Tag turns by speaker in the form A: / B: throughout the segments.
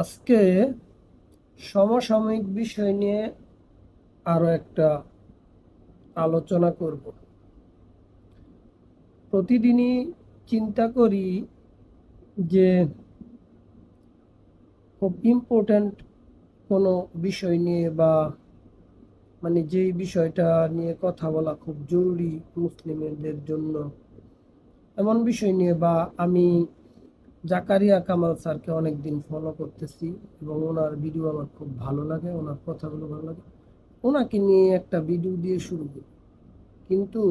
A: আজকে সমসাময়িক বিষয় নিয়ে আরও একটা আলোচনা করব। প্রতিদিনই চিন্তা করি যে খুব ইম্পর্ট্যান্ট কোনো বিষয় নিয়ে বা মানে যেই বিষয়টা নিয়ে কথা বলা খুব জরুরি মুসলিমদের জন্য, এমন বিষয় নিয়ে বা আমি জাকারিয়া কামাল স্যারকে অনেকদিন ফলো করতেছি এবং ওনার ভিডিও আমার খুব ভালো লাগে, ওনার কথাগুলো ভালো লাগে। ওনাকে নিয়ে একটা ভিডিও দিয়ে শুরু করি। কিন্তু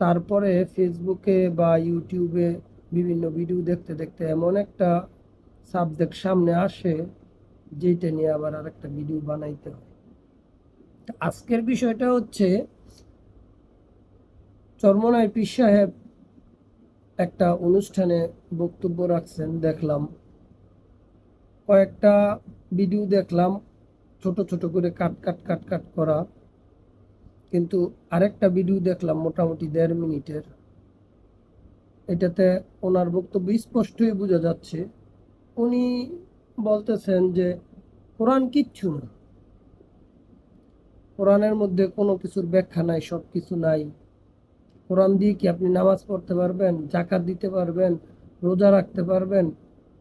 A: তারপরে ফেসবুকে বা ইউটিউবে বিভিন্ন ভিডিও দেখতে দেখতে এমন একটা সাবজেক্ট সামনে আসে যেটা নিয়ে আবার আরেকটা ভিডিও বানাইতে হয়। আজকের বিষয়টা হচ্ছে, চরমনায় পীর সাহেব একটা অনুষ্ঠানে বক্তব্য রাখছেন, দেখলাম। কয়েকটা ভিডিও দেখলাম, ছোট ছোট করে কাট কাট কাট কাট করা। কিন্তু আরেকটা ভিডিও দেখলাম মোটামুটি দেড় মিনিটের। এটাতে ওনার বক্তব্য স্পষ্টই বোঝা যাচ্ছে। উনি বলতেছেন যে, কোরআন কিচ্ছু না। কোরআনের মধ্যে কোনো কিছুর ব্যাখ্যা নাই সব কিছু নাই। কোরআন দিয়ে কি আপনি নামাজ পড়তে পারবেন জাকাত দিতে পারবেন, রোজা রাখতে পারবেন,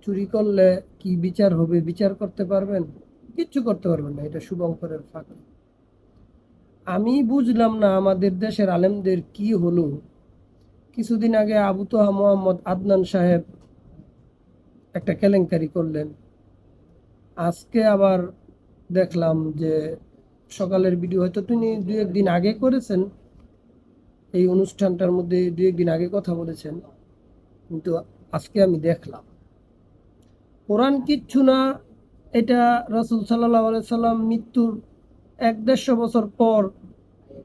A: চুরি করলে কি বিচার হবে, বিচার করতে পারবেন? কিচ্ছু করতে পারবেন না, এটা শুভঙ্করের ফাঁকা। আমি বুঝলাম না আমাদের দেশের আলেমদের কি হলো। কিছুদিন আগে আবু তোহা মোহাম্মদ আদনান সাহেব একটা কেলেঙ্কারি করলেন। আজকে আবার দেখলাম যে সকালের ভিডিও হয়তো তিনি দু একদিন আগে করেছেন এই অনুষ্ঠানটার মধ্যে দু একদিন আগে কথা বলেছেন। কিন্তু আজকে আমি দেখলাম। কোরআন কিচ্ছু না, এটা রসুল সাল্লাহ সাল্লাম মৃত্যুর এক দেড়শো বছর পর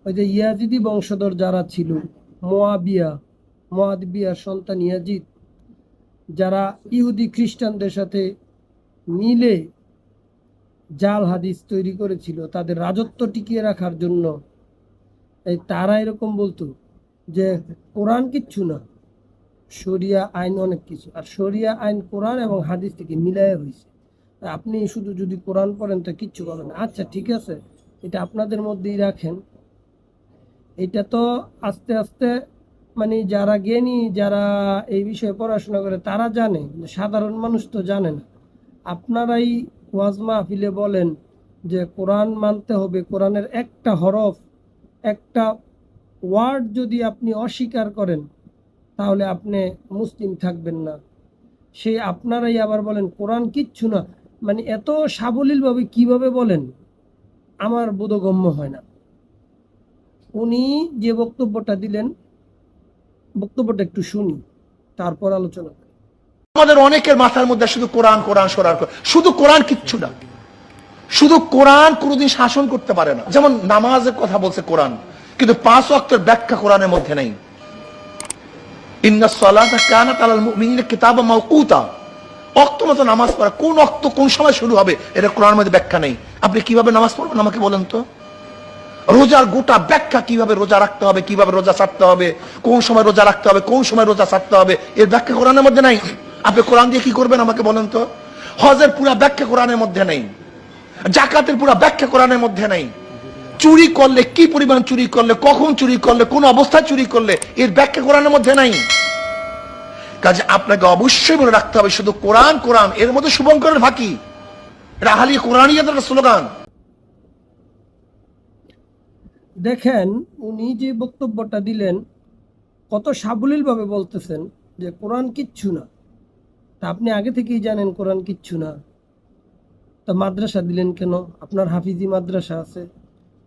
A: ওই যে ইয়াজিদি বংশধর যারা ছিল, মোয়াবিয়া মোয়াবিয়ার সন্তান ইয়াজিদ, যারা ইহুদি খ্রিস্টানদের সাথে মিলে জাল হাদিস তৈরি করেছিল, তাদের রাজত্ব টিকিয়ে রাখার জন্য এই তারা এরকম বলতো যে কোরআন কিচ্ছু না, শরিয়া আইন অনেক কিছু, আর শরিয়া আইন কোরআন এবং হাদিস থেকে মিলাই হয়েছে আপনি শুধু যদি কোরআন পড়েন তো কিচ্ছু পাবেন না। আচ্ছা ঠিক আছে, এটা আপনাদের মধ্যেই রাখেন। এটা তো আস্তে আস্তে মানে যারা জ্ঞানী, যারা এই বিষয়ে পড়াশোনা করে, তারা জানে সাধারণ মানুষ তো জানে না। আপনারাই ওয়াজ মাহফিলে বলেন যে কোরআন মানতে হবে, কোরআনের একটা হরফ একটা ওয়ার্ড যদি আপনি অস্বীকার করেন, তাহলে আপনি মুসলিম থাকবেন না। সে আপনারাই আবার বলেন, কোরআন কিচ্ছু না। মানে এত সাবলীলভাবে কীভাবে বলেন? আমার বোধগম্য হয় না। উনি যে বক্তব্যটা দিলেন, বক্তব্যটা একটু শুনি, তারপর আলোচনা
B: আমাদের অনেকের মাথার মধ্যে শুধু কোরআন কোরআন সরার শুধু কোরআন কিচ্ছু না। শুধু কোরআন কোনোদিন শাসন করতে পারে না। যেমন নামাজের কথা বলছে কোরআন, কিন্তু পাঁচ অক্টের ব্যাখ্যা কোরআনের মধ্যে নেই। রোজার গোটা ব্যাখ্যা কীভাবে রোজা রাখতে হবে, কীভাবে রোজা ছাড়তে হবে, কোন সময় রোজা রাখতে হবে, কোন সময় রোজা ছাড়তে হবে, এর ব্যাখ্যা কোরআনের মধ্যে নাই। আপনি কোরআন দিয়ে কি করবেন আমাকে বলেন তো? হজের পুরা ব্যাখ্যা কোরআনের মধ্যে নেই। জাকাতের পুরা ব্যাখ্যা কোরআনের মধ্যে নেই। চুরি করলে কি পরিমাণ চুরি করলে, কখন চুরি করলে, কোন অবস্থায় চুরি করলে, এর ব্যাখ্যা কোরআনের মধ্যে নাই। কাজে আপনাকে অবশ্যই মনে রাখতে হবে, শুধু কোরআন কোরআন, এর মধ্যে শুভঙ্করের ফাঁকি। রাহালি কোরআনিয়াদের স্লোগান।
A: দেখেন, উনি যে বক্তব্যটা দিলেন, কত সাবলীলভাবে বলতেছেন যে কোরআন কিচ্ছু না। তা আপনি আগে থেকেই জানেন কোরআন কিচ্ছু না। তা মাদ্রাসা দিলেন কেন? আপনার হাফিজি মাদ্রাসা আছে।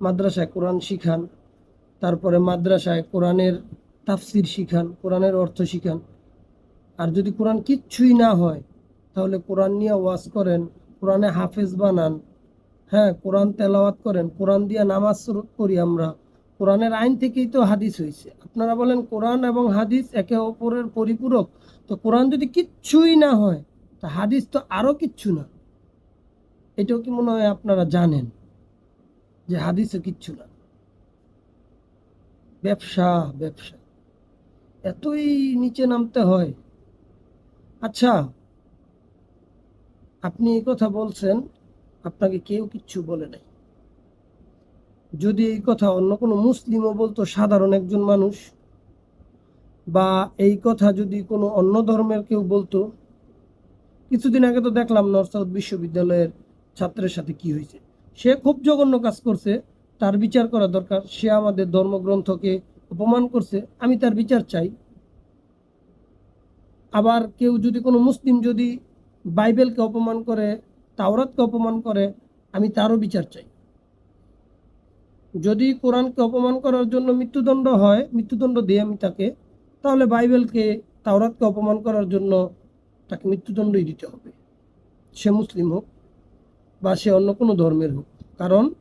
A: মাদ্রাসায় কোরআন শিখান। তারপরে মাদ্রাসায় কোরআনের তাফসির শিখান, কোরআনের অর্থ শিখান। আর যদি কোরআন কিচ্ছুই না হয়, তাহলে কোরআন নিয়ে ওয়াজ করেন, কোরআনে হাফেজ বানান। হ্যাঁ কোরআন তেলাওয়াত করেন, কোরআন দিয়ে নামাজ করি আমরা। কোরআনের আইন থেকেই তো হাদিস হয়েছে আপনারা বলেন কোরআন এবং হাদিস একে অপরের পরিপূরক। তো কোরআন যদি কিচ্ছুই না হয়, তা হাদিস তো আরও কিচ্ছু না। এটাও কি মনে হয় আপনারা জানেন যে হাদিসে কিচ্ছু না? ব্যবসা ব্যবসা। এতই নিচে নামতে হয়। আচ্ছা আপনি এই কথা বলছেন, আপনাকে কেউ কিচ্ছু বলে নাই। যদি এই কথা অন্য কোনো মুসলিমও বলতো, সাধারণ একজন মানুষ, বা এই কথা যদি কোনো অন্য ধর্মের কেউ বলতো, কিছুদিন আগে তো দেখলাম নর্থ সাউথ বিশ্ববিদ্যালয়ের ছাত্রের সাথে কি হয়েছে? সে খুব জঘন্য কাজ করছে, তার বিচার করা দরকার, সে আমাদের ধর্মগ্রন্থকে অপমান করছে, আমি তার বিচার চাই। আবার কেউ যদি কোনো মুসলিম যদি বাইবেলকে অপমান করে, তাওরাতকে অপমান করে, আমি তারও বিচার চাই। যদি কোরআনকে অপমান করার জন্য মৃত্যুদণ্ড হয়, মৃত্যুদণ্ড দিই আমি তাকে, তাহলে বাইবেলকে, তাওরাতকে অপমান করার জন্য তাকে মৃত্যুদণ্ডই দিতে হবে। সে মুসলিম হোক। বা সে অন্য কোনো ধর্মের হোক। কারণ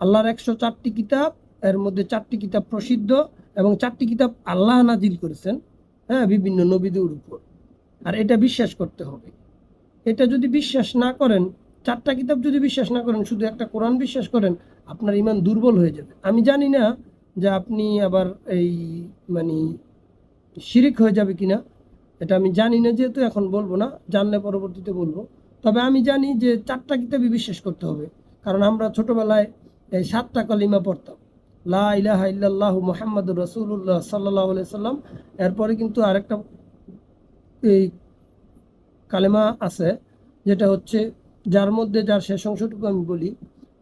A: আল্লাহর একশো চারটি কিতাব, এর মধ্যে চারটি কিতাব প্রসিদ্ধ এবং চারটি কিতাব আল্লাহ নাজিল করেছেন হ্যাঁ বিভিন্ন নবীদের উপর। আর এটা বিশ্বাস করতে হবে। এটা যদি বিশ্বাস না করেন, চারটা কিতাব যদি বিশ্বাস না করেন, শুধু একটা কোরআন বিশ্বাস করেন, আপনার ইমান দুর্বল হয়ে যাবে। আমি জানি না যে আপনি আবার এই মানে শিরিক হয়ে যাবে কিনা। এটা আমি জানি না, যেহেতু এখন বলব না, জানলে পরবর্তীতে বলব। তবে আমি জানি যে চারটা কিতাবই বিশ্বাস করতে হবে। কারণ আমরা ছোটবেলায় এই সাতটা কলিমা পড়তাম। লা ইলাহা ইল্লাল্লাহ মুহাম্মাদুর রাসূলুল্লাহ সাল্লাল্লাহু সাল্লাম এরপরে কিন্তু আরেকটা এই কালেমা আছে, যেটা হচ্ছে, যার মধ্যে যার শেষ অংশটুকু আমি বলি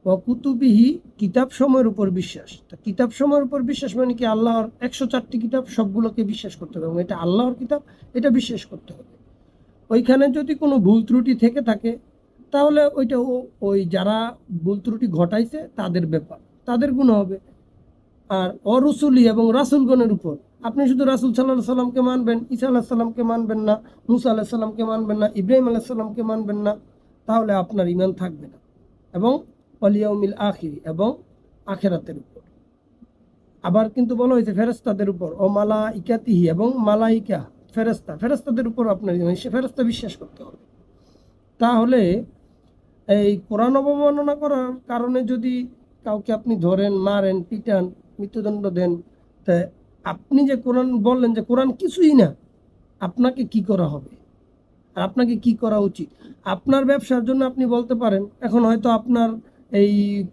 A: অকুতুবিহি কিতাব সময়ের উপর বিশ্বাস। তা কিতাব সময়ের উপর বিশ্বাস মানে কি? আল্লাহর একশো চারটি কিতাব সবগুলোকে বিশ্বাস করতে হবে। এবং এটা আল্লাহর কিতাব, এটা বিশ্বাস করতে হবে। ওইখানে যদি কোনো ভুল ত্রুটি থেকে থাকে, তাহলে ওইটা ওই যারা ভুল ত্রুটি ঘটাইছে তাদের ব্যাপার, তাদের গুণ হবে। আর অরসুলি এবং রাসুলগণের উপর, আপনি শুধু রাসুল সাল্লাহ সাল্লামকে মানবেন, ঈসা আল্লাহ সাল্লামকে মানবেন না, মুসা আল্লাহ সাল্লামকে মানবেন না, ইব্রাহিম আল্লাহ সাল্লামকে মানবেন না, তাহলে আপনার ইমান থাকবে না। এবং অলিয়াউমিল আখিরি, এবং আখেরাতের উপর। আবার কিন্তু বলা হয়েছে ফেরেস্তাদের উপর, ও মালা ইকাতিহি এবং মালাইকা ফেরেস্তা ফেরেস্তাদের উপর আপনার ফেরেস্তা বিশ্বাস করতে হবে। তাহলে এই কোরআন অবমাননা করার কারণে যদি কাউকে আপনি ধরেন, মারেন, পিটান, মৃত্যুদণ্ড দেন, তা আপনি যে কোরআন বললেন যে কোরআন কিছুই না, আপনাকে কি করা হবে? আর আপনাকে কি করা উচিত? আপনার ব্যবসার জন্য আপনি বলতে পারেন, এখন হয়তো আপনার এই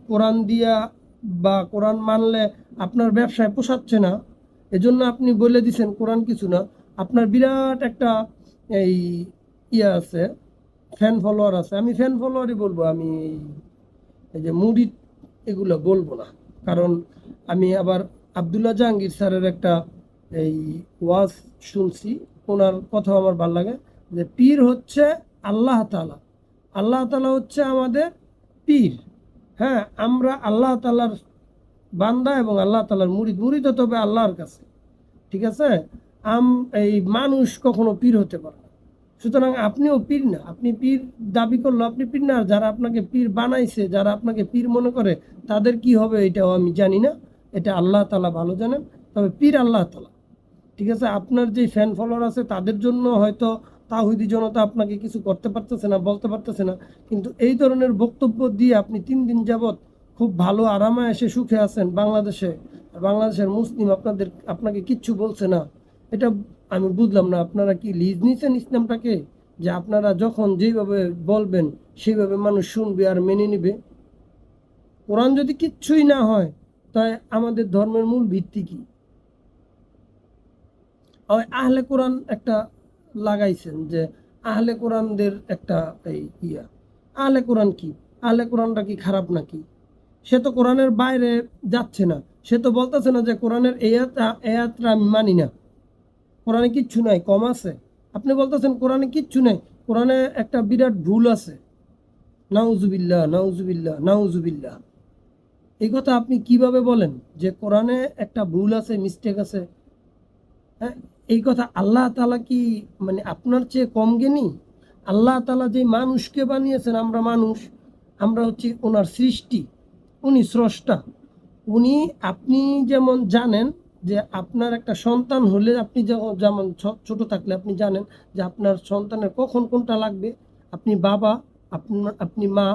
A: কোরআন দিয়া বা কোরআন মানলে আপনার ব্যবসায় পোষাচ্ছে না, এজন্য আপনি বলে দিছেন কোরআন কিছু না। আপনার বিরাট একটা এই ইয়ে আছে ফ্যান ফলোয়ার আছে। আমি ফ্যান ফলোয়ারই বলব, আমি এই- যে মুড়ি এগুলো বলব না। কারণ আমি আবার আবদুল্লাহ জাহাঙ্গীর স্যারের একটা এই ওয়াজ শুনছি, ওনার কথা আমার ভালো লাগে, যে পীর হচ্ছে আল্লাহ তালা আল্লাহ তালা হচ্ছে আমাদের পীর। হ্যাঁ আমরা আল্লাহ তালার বান্দা এবং আল্লাহ তালার মুড়ি। মুড়ি তো তবে আল্লাহর কাছে। ঠিক আছে? আম, এই মানুষ কখনো পীর হতে পারে না। সুতরাং আপনিও পীর না। আপনি পীর দাবি করল, আপনি পীর না। যারা আপনাকে পীর বানাইছে, যারা আপনাকে পীর মনে করে, তাদের কি হবে এটাও আমি জানি না। এটা আল্লাহ তালা ভালো জানেন। তবে পীর আল্লাহ তালা ঠিক আছে? আপনার যে ফ্যান ফলোয়ার আছে, তাদের জন্য হয়তো তাহিদি জনতা আপনাকে কিছু করতে পারতেছে না, বলতে পারতেছে না। কিন্তু এই ধরনের বক্তব্য দিয়ে আপনি তিন দিন যাবৎ খুব ভালো আরামে এসে সুখে আছেন বাংলাদেশে। বাংলাদেশের মুসলিম আপনাদের, আপনাকে কিচ্ছু বলছে না। এটা আমি বুঝলাম না, আপনারা কি লিজ নিছেন ইসলামটাকে? যে আপনারা যখন যেভাবে বলবেন, সেইভাবে মানুষ শুনবে আর মেনে নিবে। কোরআন যদি কিচ্ছুই না হয়, তাই আমাদের ধর্মের মূল ভিত্তি কি? আহলে কোরআন একটা লাগাইছেন যে আহলে কোরআনদের একটা এই ইয়া। আহলে কোরআন কি? আহলে কোরআনটা কি খারাপ নাকি? সে তো কোরআনের বাইরে যাচ্ছে না। সে তো বলতেছে না যে কোরআনের এয়াত এয়াতটা আমি মানি না। কোরআনে কিচ্ছু নাই, কম আছে। আপনি বলতেছেন কোরআনে কিচ্ছু নাই, কোরআনে একটা বিরাট ভুল আছে। নাউজুবিল্লাহ নাউজুবিল্লাহ নাউজুবিল্লাহ। এই কথা আপনি কীভাবে বলেন যে কোরআনে একটা ভুল আছে মিস্টেক আছে? হ্যাঁ এই কথা আল্লাহ তালা কি মানে আপনার চেয়ে কম জ্ঞানী? আল্লাহ তালা যে মানুষকে বানিয়েছেন, আমরা মানুষ, আমরা হচ্ছে ওনার সৃষ্টি, উনি স্রষ্টা। উনি আপনি যেমন জানেন যে আপনার একটা সন্তান হলে আপনি যেমন ছোট থাকলে আপনি জানেন যে আপনার সন্তানের কখন কোনটা লাগবে। আপনি বাবা আপনার আপনি মা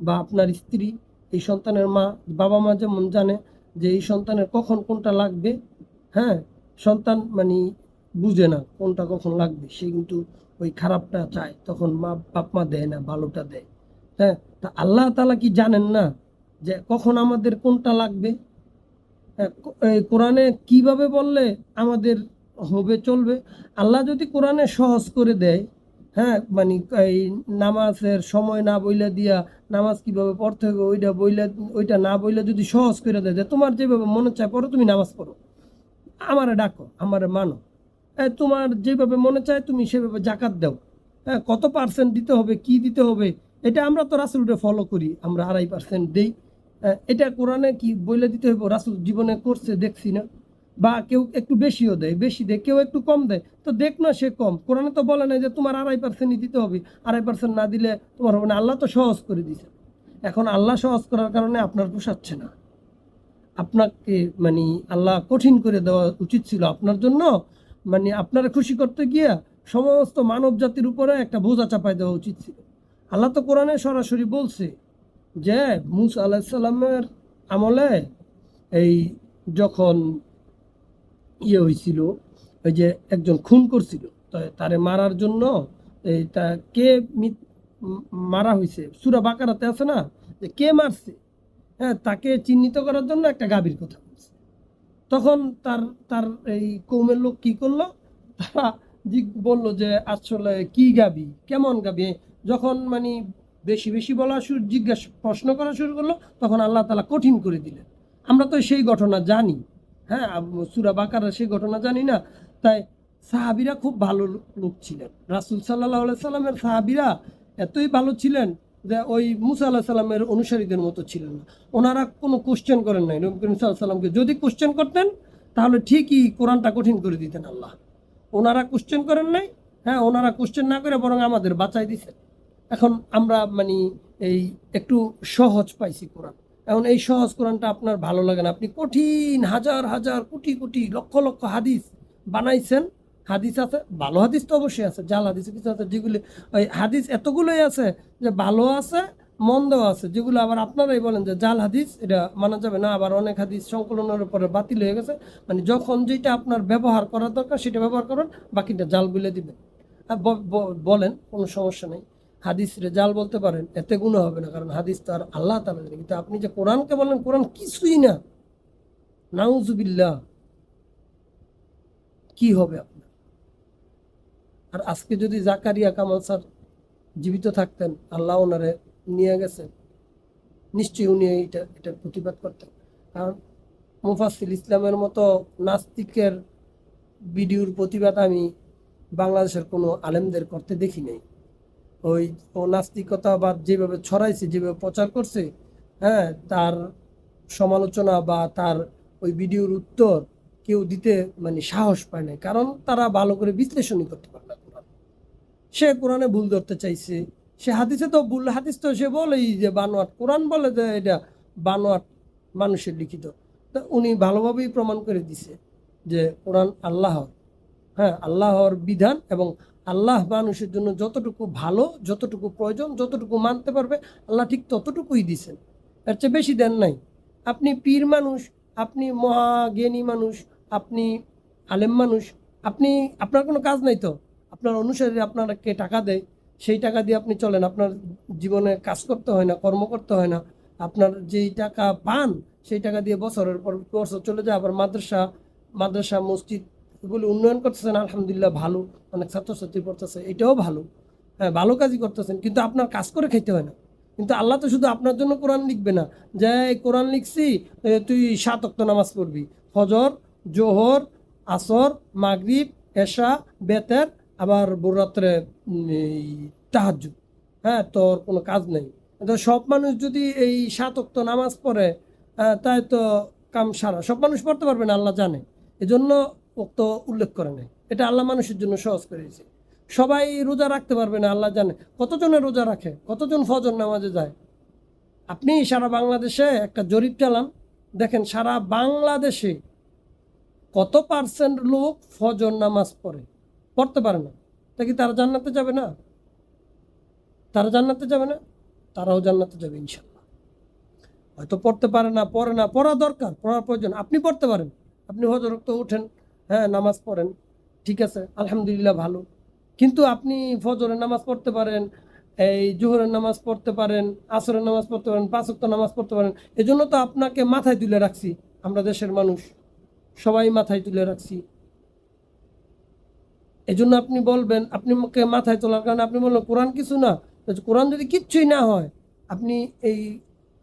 A: বা আপনার স্ত্রী, এই সন্তানের মা, বাবা মা যেমন জানে যে এই সন্তানের কখন কোনটা লাগবে হ্যাঁ? সন্তান মানে বুঝে না কোনটা কখন লাগবে, সে কিন্তু ওই খারাপটা চায়, তখন মা, বাপ মা দেয় না, ভালোটা দেয় হ্যাঁ? তা আল্লাহ তালা কি জানেন না যে কখন আমাদের কোনটা লাগবে? কোরআনে কীভাবে বললে আমাদের হবে চলবে? আল্লাহ যদি কোরআনে সহজ করে দেয় হ্যাঁ মানে এই নামাজের সময় না বইলা দিয়া নামাজ কীভাবে পড়তে হবে ওইটা বইলা ওইটা না বইলা যদি সহজ করে দেয় যে তোমার যেভাবে মনে চায় পড়ো তুমি নামাজ পড়ো। আমারে ডাকো আমারে মানো। এ, তোমার যেভাবে মনে চায় তুমি সেভাবে জাকাত দাও। হ্যাঁ কত পার্সেন্ট দিতে হবে কি দিতে হবে এটা আমরা তো রাসুলটা ফলো করি আমরা আড়াই পার্সেন্ট দিই। হ্যাঁ, এটা কোরআনে কি বইলে দিতে হবে রাসুল জীবনে করছে, দেখছি না। বা কেউ একটু বেশিও দেয়, বেশি দেয়, কেউ একটু কম দেয়। তো দেখ না সে কম। কোরআনে তো বলে না যে তোমার আড়াই পার্সেন্টই দিতে হবে। আড়াই পার্সেন্ট না দিলে তোমার হবে না। আল্লাহ তো সহজ করে দিছে এখন আল্লাহ সহজ করার কারণে আপনার পোষাচ্ছে না। আপনাকে মানে আল্লাহ কঠিন করে দেওয়া উচিত ছিল আপনার জন্য। মানে আপনারা খুশি করতে গিয়া সমস্ত মানব জাতির উপরে একটা বোঝা চাপাই দেওয়া উচিত ছিল। আল্লাহ তো কোরআনে সরাসরি বলছে যে মুসা আলাহিসাল্লামের আমলে এই যখন ইয়ে হয়েছিল ওই যে একজন খুন করছিল, তো তারে মারার জন্য এই তা কে মারা হয়েছে সুরা বাকারাতে আছে না? যে কে মারছে? হ্যাঁ তাকে চিহ্নিত করার জন্য একটা গাভীর কথা বলছে। তখন তার তার এই কৌমের লোক কি করল? তারা বলল যে আসলে কি গাবি কেমন গাবি যখন মানে বেশি বেশি বলা শুরু, জিজ্ঞাসা, প্রশ্ন করা শুরু করল, তখন আল্লাহ তালা কঠিন করে দিলেন। আমরা তো সেই ঘটনা জানি হ্যাঁ সুরা বাকারা সেই ঘটনা জানি না, তাই সাহাবিরা খুব ভালো লোক ছিলেন। রাসুল সাল্লাহ সাল্লামের সাহাবিরা এতই ভালো ছিলেন যে ওই মুসা আল্লাহ সাল্লামের অনুসারীদের মতো ছিলেন না। ওনারা কোনো কোশ্চেন করেন নাই। নবী করিম সাল্লাহ সাল্লামকে যদি কোশ্চেন করতেন, তাহলে ঠিকই কোরআনটা কঠিন করে দিতেন আল্লাহ। ওনারা কোশ্চেন করেন নাই হ্যাঁ ওনারা কোশ্চেন না করে বরং আমাদের বাঁচাই দিছেন। এখন আমরা মানে এই একটু সহজ পাইছি কোরআন। এখন এই সহজ কোরআনটা আপনার ভালো লাগে না। আপনি কঠিন হাজার হাজার, কোটি কোটি, লক্ষ লক্ষ হাদিস বানাইছেন। হাদিস আছে, ভালো হাদিস তো অবশ্যই আছে। জাল হাদিস কিছু আছে যেগুলি ওই হাদিস এতগুলোই আছে যে ভালো আছে মন্দ আছে। যেগুলো আবার আপনারাই বলেন যে জাল হাদিস, এটা মানা যাবে না। আবার অনেক হাদিস সংকলনের উপরে বাতিল হয়ে গেছে। মানে যখন যেটা আপনার ব্যবহার করার দরকার, সেটা ব্যবহার করবেন বাকিটা জাল বলে দিবেন। বলেন, কোনো সমস্যা নেই। হাদিস রে জাল বলতে পারেন, এতে গুণ হবে না, কারণ হাদিস তো আর আল্লাহ তালা জানে। কিন্তু আপনি যে কোরআনকে বলেন কোরআন কিছুই না। নাউজুবিল্লাহ। কি হবে আপনার? আর আজকে যদি জাকারিয়া কামাল স্যার জীবিত থাকতেন, আল্লাহ ওনারে নিয়ে গেছেন। নিশ্চয়ই উনি এটা এটার প্রতিবাদ করতেন। কারণ মুফাসিল ইসলামের মতো নাস্তিকের ভিডিওর প্রতিবাদ আমি বাংলাদেশের কোনো আলেমদের করতে দেখি নাই। ওই ও নাস্তিকতা বা যেভাবে ছড়াইছে, যেভাবে প্রচার করছে হ্যাঁ তার সমালোচনা বা তার ওই ভিডিওর উত্তর কেউ দিতে মানে সাহস পায় না কারণ তারা ভালো করে বিশ্লেষণই করতে পারে না কোরআন। সে কোরআনে ভুল ধরতে চাইছে, সে হাদিসে তো ভুল, হাদিস তো সে বলেই যে বানোয়াট, কোরআন বলে যে এটা বানোয়াট মানুষের লিখিত। তা উনি ভালোভাবেই প্রমাণ করে দিছে যে কোরআন আল্লাহর হ্যাঁ আল্লাহর বিধান এবং আল্লাহ মানুষের জন্য যতটুকু ভালো, যতটুকু প্রয়োজন, যতটুকু মানতে পারবে, আল্লাহ ঠিক ততটুকুই দিছেন। এর চেয়ে বেশি দেন নাই। আপনি পীর মানুষ, আপনি মহাজ্ঞানী মানুষ, আপনি আলেম মানুষ, আপনি, আপনার কোনো কাজ নাই তো? আপনার অনুসারী আপনাকে টাকা দেয়, সেই টাকা দিয়ে আপনি চলেন। আপনার জীবনে কাজ করতে হয় না, কর্ম করতে হয় না। আপনার যেই টাকা পান, সেই টাকা দিয়ে বছরের পর বছর চলে যায়। আবার মাদ্রাসা মাদ্রাসা, মসজিদ এগুলো উন্নয়ন করতেছেন আলহামদুলিল্লাহ ভালো। অনেক ছাত্রছাত্রী পড়তেছে এটাও ভালো। হ্যাঁ ভালো কাজই করতেছেন কিন্তু আপনার কাজ করে খেতে হয় না। কিন্তু আল্লাহ তো শুধু আপনার জন্য কোরআন লিখবে না। যে কোরআন লিখছি তুই সাত অক্ত নামাজ পড়বি। ফজর জোহর আসর মাগরিব এশা বেতের আবার ভোররাত্রে তাহাজুদ হ্যাঁ তোর কোনো কাজ নেই। তো সব মানুষ যদি এই সাত অক্ত নামাজ পড়ে আহ, তাই তো কাম সারা। সব মানুষ পড়তে পারবে না আল্লাহ জানে। এজন্য উক্ত উল্লেখ করে নেয় এটা আল্লাহ মানুষের জন্য সহজ করে দিয়েছে। সবাই রোজা রাখতে পারবে না, আল্লাহ জানে। কতজনে রোজা রাখে? কতজন ফজর নামাজে যায়? আপনি সারা বাংলাদেশে একটা জরিপ চালান। দেখেন, সারা বাংলাদেশে কত পার্সেন্ট লোক ফজর নামাজ পড়ে? পড়তে পারে না। তা কি তারা জান্নাতে যাবে না? তারা জান্নাতে যাবে না? তারাও জান্নাতে যাবে ইনশাল্লাহ হয়তো পড়তে পারে না, পড়ে না। পড়া দরকার, পড়ার প্রয়োজন। আপনি পড়তে পারেন। আপনি হজর তো উঠেন হ্যাঁ নামাজ পড়েন। ঠিক আছে, আলহামদুলিল্লাহ ভালো। কিন্তু আপনি ফজরের নামাজ পড়তে পারেন, এই জোহরের নামাজ পড়তে পারেন, আসরের নামাজ পড়তে পারেন পাঁচক্ত নামাজ পড়তে পারেন, এজন্য তো আপনাকে মাথায় তুলে রাখছি, আমরা দেশের মানুষ। সবাই মাথায় তুলে রাখছি। এজন্য আপনি বলবেন আপনি মুখে মাথায় তোলার কারণে আপনি বললেন, কোরআন কিছু না? কোরআন যদি কিচ্ছুই না হয়, আপনি এই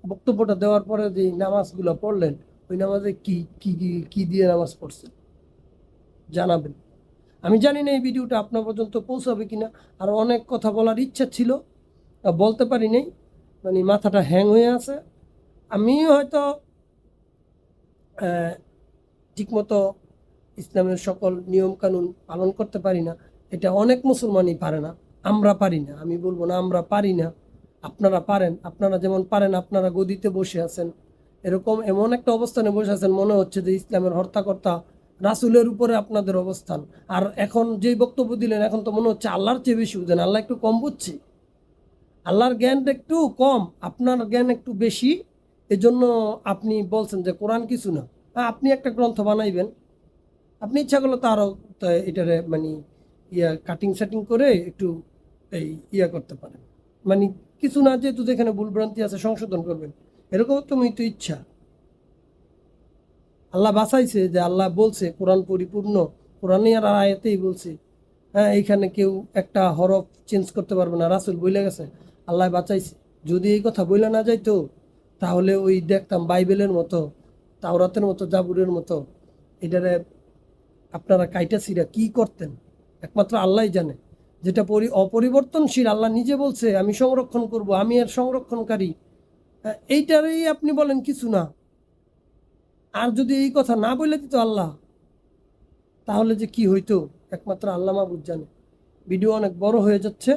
A: বক্তব্যটা দেওয়ার পরে যে নামাজগুলো পড়লেন, ওই নামাজে কি, কি- কি দিয়ে নামাজ পড়ছেন? জানাবেন। আমি জানি না এই ভিডিওটা আপনার পর্যন্ত পৌঁছাবে কিনা। আর অনেক কথা বলার ইচ্ছা ছিল বলতে পারি নাই। মানে মাথাটা হ্যাং হয়ে আছে। আমি হয়তো ঠিকমতো ইসলামের সকল নিয়ম কানুন পালন করতে পারি না। এটা অনেক মুসলমানই পারে না। আমরা পারি না। আমি বলব না, আমরা পারি না। আপনারা পারেন। আপনারা যেমন পারেন, আপনারা গদিতে বসে আছেন। এরকম এমন একটা অবস্থানে বসে আছেন, মনে হচ্ছে যে ইসলামের হর্তাকর্তা রাসুলের উপরে আপনাদের অবস্থান। আর এখন যেই বক্তব্য দিলেন, এখন তো মনে হচ্ছে আল্লাহর চেয়ে বেশি বুঝেন। আল্লাহ একটু কম বুঝছি। আল্লাহর জ্ঞানটা একটু কম, আপনার জ্ঞান একটু বেশি। এজন্য আপনি বলছেন যে কোরআন কিছু না। আপনি একটা গ্রন্থ বানাইবেন। আপনি ইচ্ছা করলে তো আরও এটারে মানে ইয়া কাটিং সেটিং করে একটু এই ইয়া করতে পারেন। মানে কিছু না, যেহেতু যেখানে ভুলভ্রান্তি আছে, সংশোধন করবেন। এরকম তুমি তো ইচ্ছা। আল্লাহ বাঁচাইছে যে আল্লাহ বলছে কোরআন পরিপূর্ণ কোরআনে আর আয়াতেই বলছে। হ্যাঁ এইখানে কেউ একটা হরফ চেঞ্জ করতে পারবে না রাসুল বইলে গেছে আল্লাহ বাঁচাইছে। যদি এই কথা বইলে না যাইতো তাহলে ওই দেখতাম বাইবেলের মতো তাওরাতের মতো জাবুরের মতো এটারে আপনারা কাইটা সিরা কি করতেন? একমাত্র আল্লাহ জানে। যেটা পরি অপরিবর্তনশীল আল্লাহ নিজে বলছে আমি সংরক্ষণ করব আমি এর সংরক্ষণকারী। হ্যাঁ, এইটারই আপনি বলেন কিছু না। যদি এই কথা না বলে দিত আল্লাহ, তাহলে যে কি হইতো? একমাত্র আল্লাহ মাহবুদ জানে। ভিডিও অনেক বড় হয়ে যাচ্ছে,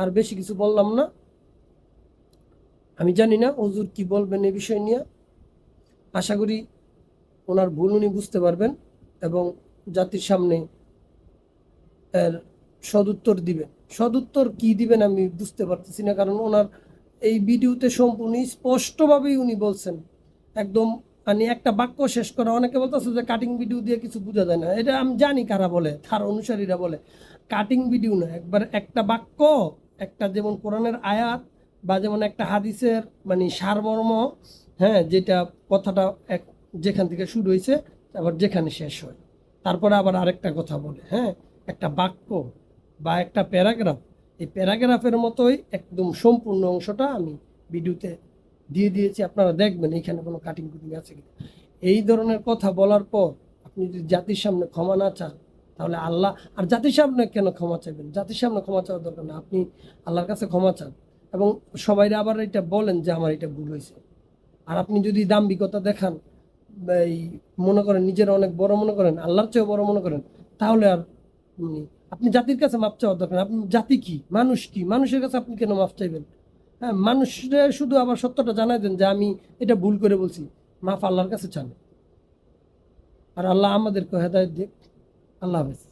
A: আর বেশি কিছু বললাম না। আমি জানি না হুজুর কি বলবেন এ বিষয় নিয়ে। আশা করি ওনার ভুল উনি বুঝতে পারবেন এবং জাতির সামনে এর সদুত্তর দিবেন। সদুত্তর কি দিবেন আমি বুঝতে পারতেছি না, কারণ ওনার এই ভিডিওতে সম্পূর্ণ স্পষ্টভাবেই উনি বলছেন। একদম মানে একটা বাক্য শেষ করা অনেকে বলতেছে যে কাটিং ভিডিও দিয়ে কিছু বোঝা যায় না। এটা আমি জানি কারা বলে, তার অনুসারীরা বলে। কাটিং ভিডিও না, একবার একটা বাক্য, একটা যেমন কোরআনের আয়াত বা যেমন একটা হাদিসের মানে সারমর্ম হ্যাঁ যেটা কথাটা এক, যেখান থেকে শুরু হয়েছে আবার যেখানে শেষ হয়। তারপরে আবার আরেকটা কথা বলে হ্যাঁ একটা বাক্য বা একটা প্যারাগ্রাফ। এই প্যারাগ্রাফের মতোই একদম সম্পূর্ণ অংশটা আমি ভিডিওতে দিয়ে দিয়েছি, আপনারা দেখবেন এখানে কোনো কাটিং কুটিং আছে কিনা। এই ধরনের কথা বলার পর আপনি যদি জাতির সামনে ক্ষমা না চান, তাহলে আল্লাহ, আর জাতির সামনে কেন ক্ষমা চাইবেন? জাতির সামনে ক্ষমা চাওয়ার দরকার না, আপনি আল্লাহর কাছে ক্ষমা চান। এবং সবাই আবার এটা বলেন যে আমার এটা ভুল হয়েছে। আর আপনি যদি দাম্ভিকতা দেখান, এই মনে করেন নিজের অনেক বড় মনে করেন, আল্লাহর চেয়েও বড় মনে করেন, তাহলে আর আপনি জাতির কাছে মাপ চাওয়ার দরকার। আপনি জাতি কি? মানুষ কি? মানুষের কাছে আপনি কেন মাপ চাইবেন? হ্যাঁ মানুষের শুধু আবার সত্যটা জানাই দেন যে আমি এটা ভুল করে বলছি। মাফ আল্লাহর কাছে চান। আর আল্লাহ আমাদেরকে হেদায়ত দিক। আল্লাহ হাফেজ।